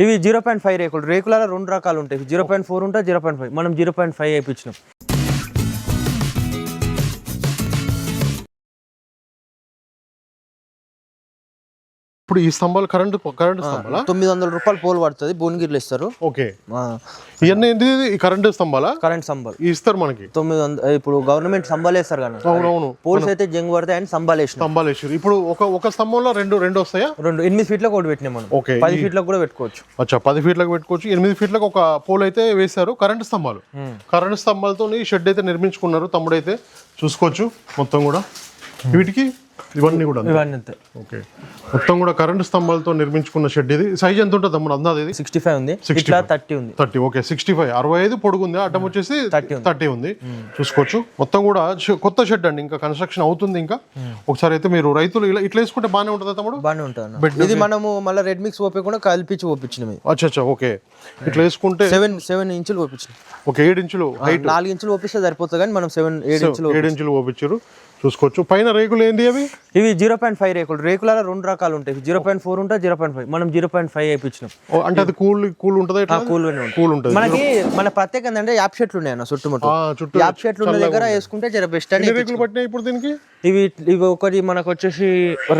ఇవి zero point five రేకులు. రేకులలో రెండు రకాలు ఉంటాయి. జీరో పాయింట్ ఫోర్ ఉంటాయి జీరో పాయింట్ ఫైవ్. మనం జీరో పాయింట్ ఫైవ్ వేయించినాం. ఇప్పుడు ఈ స్తంభాలు కరెంట్ కరెంట్ స్తంభాలా? తొమ్మిది వందల రూపాయలు పోల్ పడుతుంది భువనగిరిలో ఇస్తారు. ఓకే. ఇవన్నీ ఏంటి ఈ కరెంట్ స్తంభాలా? కరెంట్ ఈ ఇస్తారు మనకి. తొమ్మిది వందల ఇప్పుడు గవర్నమెంట్ సంబాలు వేస్తారు కానీ అవునవును. పోల్స్ అయితే జంగు పడతాయి అని సంబాలు వేసినాం. స్తంభాలు వేసారు ఇప్పుడు ఒక ఒక స్తంభంలో రెండు రెండు వస్తాయా? రెండు ఎనిమిది ఫీట్లకు ఒకటి పెట్టినాం మనం. ఓకే. పది ఫీట్లకు కూడా పెట్టుకోవచ్చు. అచ్చా పది ఫీట్లకు పెట్టుకోవచ్చు. ఎనిమిది ఫీట్లకు ఒక పోల్ అయితే వేశారు కరెంట్ స్తంభాలు. కరెంట్ స్తంభాలతో ఈ షెడ్ అయితే నిర్మించుకున్నారు తమ్ముడైతే. చూసుకోవచ్చు మొత్తం కూడా. వీటికి ఇవన్నీ కూడా. ఇవన్నీ అంతే. ఓకే. మొత్తం కూడా కరెంట్ స్తంభాలతో నిర్మించుకున్న షెడ్ ఇది. సైజ్ ఎంత ఉంటుంది తమ్ముడు? అందాది ఇది? సిక్స్టీ ఫైవ్ ఉంది. ఇట్లా థర్టీ ఉంది. Thirty okay. Sixty five. అరవై ఐదు పొడుగు ఉంది అడ్డం వచ్చేసి 30 ఉంది. థర్టీ ఉంది. చూసుకోవచ్చు. మొత్తం కూడా కొత్త షెడ్ అండి. ఇంకా కన్స్ట్రక్షన్ అవుతుంది ఇంకా. ఒకసారి అయితే మీరు రైతులు ఇలా ఇట్లా వేసుకుంటే బాగానే ఉంటుందా తమ్ముడు? బాగానే ఉంటుంది అన్న. ఇది మనము మళ్ళీ రెడ్ మిక్స్ ఓపకుండా కలిపించి ఓపించినాం ఇది. అచ్చా అచ్చా ఓకే. ఇట్లా వేసుకుంటే సెవెన్ సెవెన్ ఇంచులు ఓపించినాం. ఒక ఏడు ఇంచులు హైట్ నాలుగు ఇంచులు ఓపిస్తే సరిపోతుంది కానీ మనం సెవెన్ ఏడు ఇంచులు ఏడు ఇంచులు ఓపించారు చూసుకోవచ్చు. పైన రేకులు ఏంటి అవి? ఇవి జీరో పాయింట్ ఫైవ్ రేకులు. రేకులలో రెండు రకాలు ఉంటాయి. జీరో పాయింట్ ఫోర్ ఉంటాయి జీరో పాయింట్ ఫైవ్. మనం జీరో పాయింట్ ఫైవ్ ఓ, అంటే అది కూల్ కూల్ ఉంటుందా కూల్ కూల్ ఉంటుంది. మనకి మన ప్రత్యేకత ఏంటంటే యాప్ షెట్లు ఉన్నాయి అన్న చుట్టుముట్టు. యాప్ షెట్లు ఉన్న దగ్గర వేసుకుంటే జర బెస్ట్ అని ఎన్ని రేకులు పట్టినాయి ఇప్పుడు దీనికి? ఇవి ఇవి ఒకటి మనకు వచ్చేసి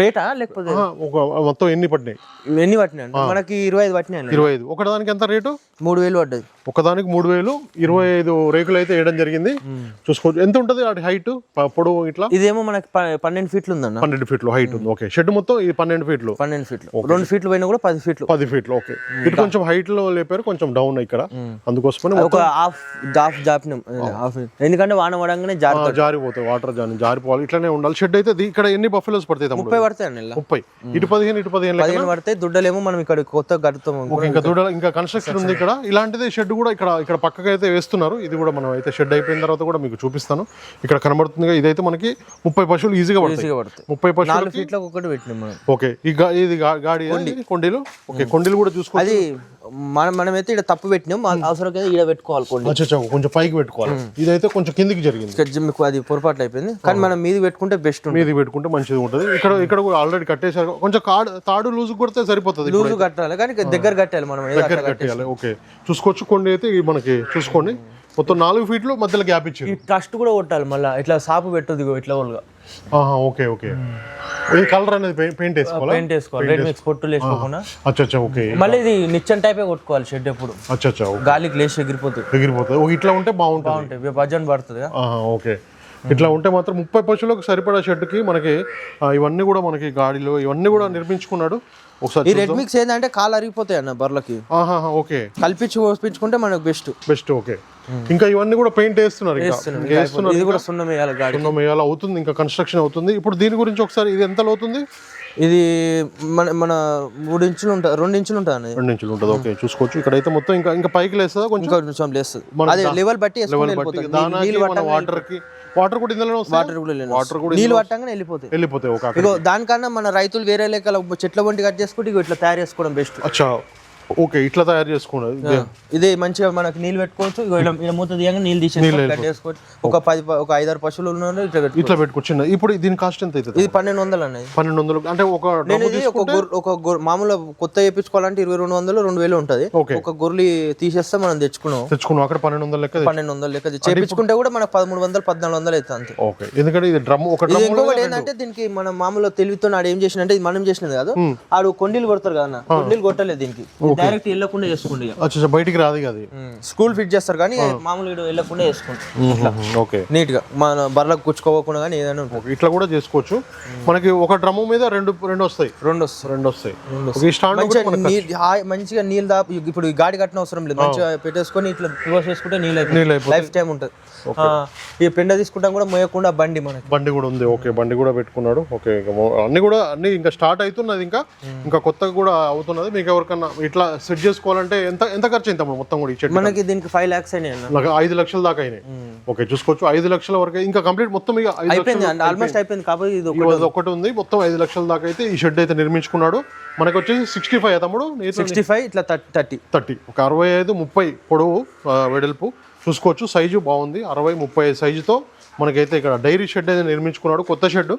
రేటా లేకపోతే? ఒక మొత్తం ఎన్ని పట్టినాయి? ఎన్ని పట్టినాయి మనకి ఇరవై ఐదు పట్టినాయి. ఇరవై ఐదు. ఒకదానికి ఎంత రేటు? మూడు వేలు పడ్డది. ఒకదానికి మూడు వేలు. ఇరవై ఐదు రేకులు అయితే వేయడం జరిగింది. చూసుకోవచ్చు. ఎంత ఉంటుంది అటు హైట్? పొడవు ఇట్లా? ఇదేమో మనకి పన్నెండు ఫీట్లు ఉందన్న. పన్నెండు ఫీట్లు హైట్ ఉంది. ఓకే షెడ్ మొత్తం ఇది పన్నెండు ఫీట్లు. పన్నెండు ఫీట్లు. రెండు ఫీట్లు పోయినా కూడా పది ఫీట్లు. పది ఫీట్లు ఓకే ఇటు కొంచెం హైట్లో లేపారు కొంచెం డౌన్ ఇక్కడ. అందుకోసమని ఒక హాఫ్ హాఫ్ జాపినాం. హాఫ్ ఎందుకంటే వాన పడంగానే జారి జారిపోతాయి వాటర్ జారి జారిపోవాలి. ఇట్లానే ఉండాలి. షెడ్ అయితే ఇక్కడ ఎన్ని బఫెలోస్ పడతాయి ముప్పై పడతాయి అండి ముప్పై. ఇటు పదిహేను ఇటు పదిహేను? పదిహేను పడతాయి. దుడ్డలేమో మనం ఇక్కడ కొత్త ఓకే ఇంకా దూడ ఇంకా కన్స్ట్రక్షన్ ఉంది ఇక్కడ. ఇలాంటిది షెడ్ కూడా ఇక్కడ ఇక్కడ పక్కకి అయితే వేస్తున్నారు. ఇది కూడా మనం అయితే షెడ్ అయిపోయిన తర్వాత కూడా మీకు చూపిస్తాను. ఇక్కడ కనబడుతుంది ఇదైతే మనకి ముప్పై పశువులు ఈజీగా పడతాయి. ఈజీగా పడతాయి. ముప్పై పశువులు నాలుగు ఫీట్లకు ఒకటి పెట్టినాం మనం. ఓకే ఈ గా- ఇది గా- గాడి కొండీలు? ఓకే కొండీలు కూడా చూసుకో అది మనం మనమైతే ఇక్కడ తప్పు పెట్టినాం. అవసరం అయితే ఇక్కడ పెట్టుకోవాలి కొన్ని అచ్చా అచ్చా, కొంచెం పైకి పెట్టుకోవాలి. ఇదైతే కొంచెం కిందికి జరిగింది. ఇక్కడ మీకు అది పొరపాట్లు అయిపోయింది. కానీ మనం మీది పెట్టుకుంటే బెస్ట్ ఉంటుంది. మీది పెట్టుకుంటే మంచిది ఉంటుంది. ఇక్కడ ఇక్కడ కూడా ఆల్రెడీ కట్టేశారు. కొంచెం కాడు తాడు లూజు కొడితే సరిపోతుంది ఇప్పుడు లూజు కట్టాలి. కానీ దగ్గర కట్టాలి మనం ఏదో దగ్గర అట్లా కట్టేయాలి. ఓకే. చూసుకోవచ్చు కొన్ని అయితే ఇవి మనకి చూసుకోండి. మొత్తం నాలుగు ఫీట్లు మధ్యలో గ్యాప్ ఇచ్చారు. ఈ ట్రస్ట్ కూడా కొట్టాలి మళ్ళీ. ఇట్లా సాపు పెట్టదు ఇట్లా వాళ్ళగా. ఆహా, ఓకే ఓకే. ఈ కలర్ అనేది పెయి- పెయింట్ వేసుకోవాలా? పెయింట్ వేసుకోవాలి. రెడ్ మిక్స్ పొట్టులు వేసుకోకుండా అచ్చా అచ్చా ఓకే. మళ్ళీ ఇది నిచ్చన్ టైపే కొట్టుకోవాలి షెడ్ ఎప్పుడు? అచ్చా అచ్చా ఓకే. గాలికి లేచి ఎగిరిపోతుంది. ఎగిరిపోతుంది. ఓ, ఇట్లా ఉంటే బాగుంటుంది. బాగుంటాయి భజన్ పడుతుంది ఓకే. ఇట్లా ఉంటే మాత్రం ముప్పై పశువులకు సరిపడా షెడ్కి మనకి ఇవన్నీ కూడా మనకి గాడిలో ఇవన్నీ కూడా నిర్మించుకున్నాడు. ఈ ఒకసారి రెడ్ మిక్స్ ఏంటంటే కాలు అరిగిపోతాయి అన్న బర్లకి ఆహా ఓకే. కల్పించి పోపించుకుంటే మనకు బెస్ట్ బెస్ట్ ఓకే. ఇంకా ఇవన్నీ కూడా పెయింట్ వేస్తున్నారు వేస్తున్నారు. ఇది కూడా సున్నం వేయాలి గాడి సున్నం వేయాలి అవుతుంది. ఇంకా కన్స్ట్రక్షన్ అవుతుంది. ఇప్పుడు దీని గురించి ఒకసారి ఇది ఎంత అవుతుంది? ఇది మన మన మూడు ఇంచులు ఉంటుంది రెండు ఇంచులు ఉంటుంది. అన్నది రెండు ఇంచులు ఉంటుంది ఓకే చూసుకోవచ్చు. ఇక్కడైతే మొత్తం ఇంకా ఇంకా పైకి లేస్తుందా కొంచెం? కొంచెం లేస్తుంది. అదే లెవెల్ బట్టి లెవెల్ వాటర్కి వాటర్ కూడా ఇందులో వాటర్ కూడా వాటర్ కూడా నీళ్ళు పట్టంగానే వెళ్ళిపోతాయి. వెళ్ళిపోతాయి. ఒక ఇగో దానికన్నా మన రైతులు వేరే లెక్కల చెట్ల వంటి కట్ చేసుకుంటే ఇట్లా తయారు చేసుకోవడం బెస్ట్ అచ్చా. ఓకే ఇట్లా తయారు చేసుకున్నది ఇదే మంచిగా మనకి నీళ్ళు పెట్టుకోవచ్చు. ఇలా మూత తీయంగా నీళ్ళు తీసేసి కట్ చేసుకోవచ్చు. ఒక పది ఒక ఐదారు పశువులు ఉన్నారు ఇట్లా పెట్టుకోవచ్చు. ఇట్లా పెట్టుకొచ్చిన ఇప్పుడు దీని కాస్ట్ ఎంత అవుతుంది? ఇది పన్నెండు వందలు అన్నది. పన్నెండు వందలు. అంటే ఒక నేను ఇది ఒక గొర్రె ఒక గొర్రె మామూలు కొత్త చేయించుకోవాలంటే ఇరవై రెండు వందలు రెండు వేలు ఉంటుంది. ఒక గొర్రెలు తీసేస్తే మనం తెచ్చుకున్నాం. తెచ్చుకున్నాం. అక్కడ పన్నెండు వందల లెక్క పన్నెండు వందలు లెక్క చేయించుకుంటే కూడా మనకు పదమూడు వందలు పద్నాలుగు వందలు అవుతుంది అంతే. ఓకే. ఎందుకంటే ఇది డ్రమ్ ఒక ఇది ఇంకొకటి ఏంటంటే దీనికి మనం మామూలు తెలివితో ఆడు ఏం చేసినంటే ఇది మనం చేసినది కాదు. ఆడు కొండీలు కొడతారు కదా కొండీలు కొట్టలేదు దీనికి. డైరెక్ట్ వెళ్ళకుండా చేసుకోండి. అచ్చా బయటికి రాదు అది. స్కూల్ ఫిట్ చేస్తారు కానీ మామూలు ఈడు వెళ్ళకుండా వేసుకుంటాం ఓకే. నీట్గా మన బర్లకు కుచ్చుకోకుండా కానీ ఏదైనా ఇట్లా కూడా చేసుకోవచ్చు. మనకి ఒక డ్రమ్ మీద రెండు రెండు వస్తాయి. రెండు వస్తుంది రెండు వస్తాయి. స్టాండ్ మంచిగా నీళ్ళు దాపి ఇప్పుడు గాడి కట్టిన అవసరం లేదు. మంచిగా పెట్టేసుకొని ఇట్లా రివర్స్ చేసుకుంటే నీళ్ళు. లైఫ్ టైం ఉంటుంది. ఈ పెండ తీసుకుంటాం కూడా మోయకుండా బండి మనకి. బండి కూడా ఉంది. ఓకే బండి కూడా పెట్టుకున్నాడు. ఓకే అన్ని కూడా అన్ని ఇంకా స్టార్ట్ అవుతున్నది ఇంకా. ఇంకా కొత్తగా కూడా అవుతున్నది. మీకు ఎవరికన్నా ఇట్లా సెట్ చేసుకోవాలంటే ఎంత ఎంత ఖర్చు అయింది తమ్ముడు మొత్తం కూడా ఈ చెట్టు మనకి దీనికి ఫైవ్ లాక్స్ అయినాయి ఐదు లక్షల దాకా అయినాయి. ఓకే చూసుకోవచ్చు. ఐదు లక్షల వరకు ఇంకా కంప్లీట్ మొత్తం ఇక అయిపోయింది ఆల్మోస్ట్ అయిపోయింది. కాబట్టి ఇది ఒకటి ఉంది. మొత్తం ఐదు లక్షల దాకా అయితే ఈ షెడ్ అయితే నిర్మించుకున్నాడు. మనకు వచ్చేసి సిక్స్టీ ఫైవ్ తమ్ముడు? సిక్స్టీ ఫైవ్ ఇట్లా థర్టీ థర్టీ. ఒక అరవై ఐదు ముప్పై పొడవు వెడల్పు. చూసుకోవచ్చు. సైజు బాగుంది. అరవై ముప్పై ఐదు సైజుతో మనకైతే ఇక్కడ డైరీ షెడ్ అయితే నిర్మించుకున్నాడు. కొత్త షెడ్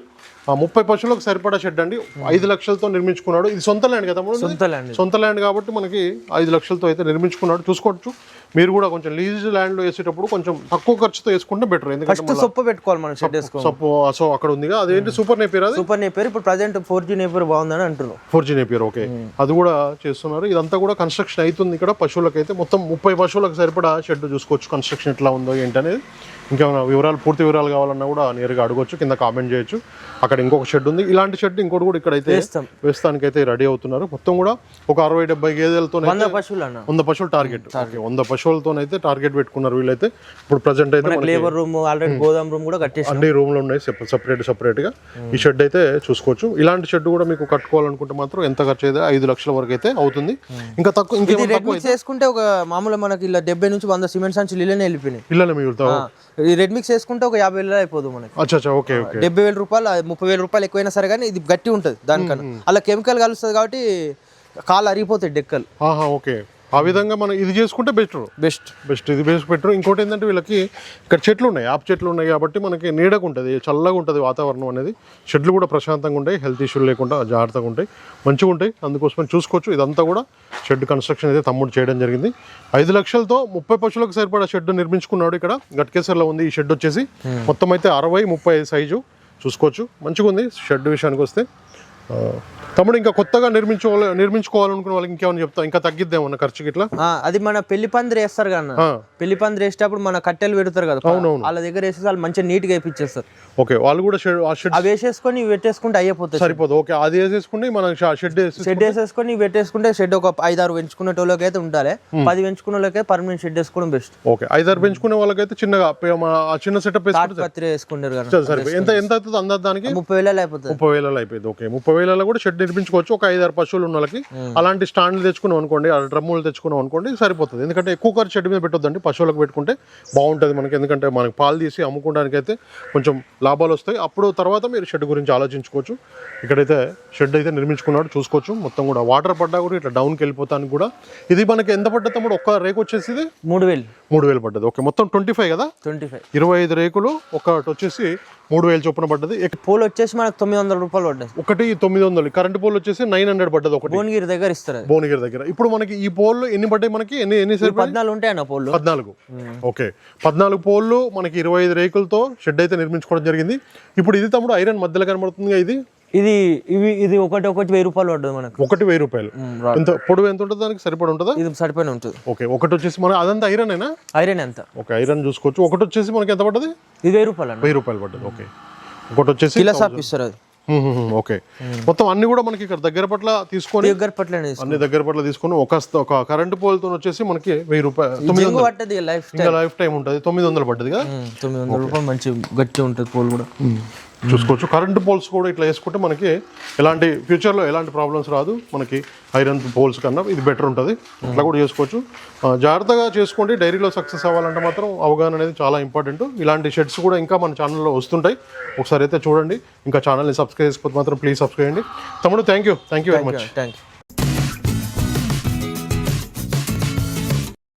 ముప్పై పశువులకు సరిపడా షెడ్ అండి. ఐదు లక్షలతో నిర్మించుకున్నాడు. ఇది సొంత ల్యాండ్ కదా? సొంత ల్యాండ్ సొంత ల్యాండ్ కాబట్టి మనకి ఐదు లక్షలతో అయితే నిర్మించుకున్నాడు. చూసుకోవచ్చు. మీరు కూడా కొంచెం లీజ్ ల్యాండ్లో వేసేటప్పుడు కొంచెం తక్కువ ఖర్చుతో వేసుకుంటే బెటర్ ఎందుకంటే సొప్ప పెట్టుకోవాలి మనం షెడ్ సప్పు సో అక్కడ ఉంది అదేంటి సూపర్ నేపియర్ అది? సూపర్ నేపేరు ఇప్పుడు ప్రజెంట్ ఫోర్ జీ నేపేరు బాగుందని అంటున్నాం ఫోర్ జీ నేపియర్ ఓకే అది కూడా చేస్తున్నారు. ఇదంతా కూడా కన్స్ట్రక్షన్ అవుతుంది ఇక్కడ. పశువులకు అయితే మొత్తం ముప్పై పశువులకు సరిపడా షెడ్ చూసుకోవచ్చు. కన్స్ట్రక్షన్ ఎట్లా ఉందో ఏంటనేది. ఇంకేమైనా వివరాలు పూర్తి వివరాలు కావాలన్నా కూడా నేరుగా అడగొచ్చు కింద కామెంట్ చేయొచ్చు. అక్కడ ఇంకొక షెడ్ ఉంది. ఇలాంటి షెడ్ ఇంకోటి కూడా ఇక్కడైతే వేస్తాం. వేస్తానికి అయితే రెడీ అవుతున్నారు. మొత్తం కూడా ఒక అరవై డెబ్బై గేదెలతో వంద పశువులు టార్గెట్. వంద పశువులతోనైతే టార్గెట్ పెట్టుకున్నారు వీళ్ళైతే. ఇప్పుడు ప్రజెంట్ అయితే లేబర్ రూమ్ ఆల్రెడీ గోదాం రూమ్ కూడా కట్టేసి అన్ని రూమ్లు ఉన్నాయి సపరేట్ సపరేట్గా. ఈ షెడ్ అయితే చూసుకోవచ్చు. ఇలాంటి షెడ్ కూడా మీకు కట్టుకోవాలనుకుంటే మాత్రం ఎంత ఖర్చు అయితే ఐదు లక్షల వరకు అయితే అవుతుంది. ఇంకా తక్కువ ఇంకేమైనా వేసుకుంటే ఒక మామూలు మనకి ఇలా డెబ్బై నుంచి వంద సిమెంట్ సంచులు ఇళ్ళనే వెళ్ళిపోయినాయి. పిల్లలు మిగులుతావు ఈ రెడ్ మిక్స్ వేసుకుంటే ఒక యాభై వేలు అయిపోదు మనకి. అచ్చా ఓకే ఓకే. డెబ్బై వేల రూపాయలు ముప్పై వేల రూపాయలు ఎక్కువైనా సరే కానీ ఇది గట్టి ఉంటుంది దానికన్నా. అలా కెమికల్ కలుస్తుంది కాబట్టి కాలు అరిగిపోతాయి డెక్కలు. ఓకే. ఆ విధంగా మనం ఇది చేసుకుంటే బెటర్ బెస్ట్. బెస్ట్. ఇది బెస్ట్ బెటర్. ఇంకోటి ఏంటంటే వీళ్ళకి ఇక్కడ చెట్లు ఉన్నాయి. ఆప్ చెట్లు ఉన్నాయి కాబట్టి మనకి నీడగా ఉంటుంది. చల్లగా ఉంటుంది వాతావరణం అనేది. చెట్లు కూడా ప్రశాంతంగా ఉంటాయి. హెల్త్ ఇష్యూలు లేకుండా జాగ్రత్తగా ఉంటాయి. మంచిగా ఉంటాయి. అందుకోసం చూసుకోవచ్చు. ఇదంతా కూడా షెడ్ కన్స్ట్రక్షన్ అయితే తమ్ముడు చేయడం జరిగింది. ఐదు లక్షలతో ముప్పై పశువులకు సరిపడా షెడ్ నిర్మించుకున్నాడు ఇక్కడ. గట్కేసర్లో ఉంది. ఈ షెడ్ వచ్చేసి మొత్తం అయితే అరవై ముప్పై సైజు. చూసుకోవచ్చు. మంచిగా ఉంది షెడ్ విషయానికి వస్తే. తమ్ముడు ఇంకా కొత్తగా నిర్మించుకోవాలి నిర్మించుకోవాలనుకున్న వాళ్ళకి ఇంకేమైనా చెప్తా? ఇంకా తగ్గిద్దామన్న ఖర్చుకి ఇట్లా అది మన పెళ్ళి పందిరి వేస్తారు ఆ. పెళ్ళి పందిరి వేసేటప్పుడు మన కట్టెలు పెడతారు కదా. వాళ్ళ దగ్గర వేసేసి వాళ్ళు మంచిగా నీట్గా వేపించేస్తారు ఓకే వాళ్ళు కూడా షెడ్ అవి వేసేసుకొని పెట్టేసుకుంటే అయిపోతుంది సరిపోదు. ఓకే అది వేసేసుకుంటే మనం షెడ్ షెడ్ వేసేసుకొని పెట్టేసుకుంటే షెడ్ ఒక ఐదారు పెంచుకునే వాళ్ళకి అయితే ఉండాలి పది పెంచుకునే వాళ్ళకి పర్మనెంట్ షెడ్ వేసుకోవడం బెస్ట్ ఓకే ఐదారు పెంచుకునే వాళ్ళకైతే చిన్నగా చిన్న సెటప్ వేసుకుంటారు కదా ఎంత ఎంత అవుతుంది అందాజ దానికి ముప్పై వేలలో అయిపోతుంది. ముప్పై వేలలో అయిపోయింది. ఓకే ముప్పై వేలలో కూడా షెడ్ నిర్మించుకోవచ్చు ఒక ఐదారు పశువులు ఉన్న వాళ్ళకి అలాంటి స్టాండ్లు తెచ్చుకున్నాం అనుకోండి ఆ డ్రమ్ములు తెచ్చుకున్నాం అనుకోండి సరిపోతుంది. ఎందుకంటే ఎక్కువ ఖర్చు షెడ్ మీద పెట్టొద్దండి పశువులకు పెట్టుకుంటే బాగుంటుంది మనకి. ఎందుకంటే మనకి పాలు తీసి అమ్ముకోవడానికి అయితే కొంచెం లాభాలు వస్తాయి. అప్పుడు తర్వాత మీరు షెడ్ గురించి ఆలోచించుకోవచ్చు. ఇక్కడైతే షెడ్ అయితే నిర్మించుకున్నాడు చూసుకోవచ్చు. మొత్తం కూడా వాటర్ పడ్డా కూడా ఇట్లా డౌన్కి వెళ్ళిపోతానికి కూడా. ఇది మనకి ఎంత పడ్డది తమ్ముడు? ఒక్క రేకు వచ్చేసి ఇది మూడు వేలు. మూడు వేలు పడ్డది. ఓకే మొత్తం ట్వంటీ ఫైవ్ కదా? Twenty five. ఇరవై ఐదు రేకులు ఒకటి వచ్చేసి మూడు వేలు చొప్పున పడ్డది. పూలు వచ్చేసి మనకు తొమ్మిది వందల రూపాయలు పడ్డది ఒకటి తొమ్మిది వందలు. కరెంట్ పోల్ వచ్చేసి నైన్ హండ్రెడ్ పడ్డది ఒకటి. భువనగిరి దగ్గర ఇస్తారు భువనగిరి దగ్గర. ఇప్పుడు మనకి ఈ పోల్ ఎన్ని పడ్డాయి మనకి? ఎన్ని ఎన్ని సరిపోయి పద్నాలుగు ఉంటాయి అన్న పూలు పద్నాలుగు. ఓకే. పద్నాలుగు పోల్లు మనకి ఇరవై ఐదు రేకులతో షెడ్ అయితే నిర్మించుకోవడం జరిగింది. ఇప్పుడు ఇది తమ్ముడు ఐరన్ మధ్యలో కనబడుతుంది ఇది? ఇది ఇవి ఇది ఒకటి ఒకటి వెయ్యి రూపాయలు పడ్డది మనకు. ఒకటి వెయ్యి రూపాయలు. ఎంత పొడవు ఎంత ఉంటుంది దానికి సరిపడి ఉంటుందా? ఇది సరిపోయిన ఉంటుంది. ఓకే. ఒకటి వచ్చేసి మన అదంతా ఐరన్ అయినా ఐరన్ ఎంత? ఓకే ఐరన్ చూసుకోవచ్చు. ఒకటి వచ్చేసి మనకి ఎంత పడ్డది? ఇది వెయ్యి రూపాయలు వెయ్యి రూపాయలు పడ్డది. ఓకే. ఒకటి వచ్చేసి కిలో సాప్ ఇస్తారు అది. ఓకే. మొత్తం అన్ని కూడా మనకి ఇక్కడ దగ్గర పట్ల తీసుకొని దగ్గర ఇస్తారు. అన్ని దగ్గర పట్ల తీసుకొని ఒక ఒక కరెంట్ పోల్తో వచ్చేసి మనకి వెయ్యి రూపాయలు లైఫ్ లైఫ్ టైం ఉంటుంది. తొమ్మిది వందలు పడ్డది కదా? తొమ్మిది వందల రూపాయలు మంచి గట్టి ఉంటుంది పూలు కూడా. చూసుకోవచ్చు. కరెంట్ పోల్స్ కూడా ఇట్లా వేసుకుంటే మనకి ఎలాంటి ఫ్యూచర్లో ఎలాంటి ప్రాబ్లమ్స్ రాదు. మనకి ఐరన్ పోల్స్ కన్నా ఇది బెటర్ ఉంటుంది. అట్లా కూడా చేసుకోవచ్చు. జాగ్రత్తగా చేసుకోండి. డైరీలో సక్సెస్ అవ్వాలంటే మాత్రం అవగాహన అనేది చాలా ఇంపార్టెంట్ ఇలాంటి షెడ్స్ కూడా ఇంకా మన ఛానల్లో వస్తుంటాయి. ఒకసారి అయితే చూడండి. ఇంకా ఛానల్ని సబ్స్క్రైబ్ చేసుకోకపోతే మాత్రం ప్లీజ్ సబ్స్క్రైబ్ చేయండి. తమ్ముడు thank you thank you very much thank you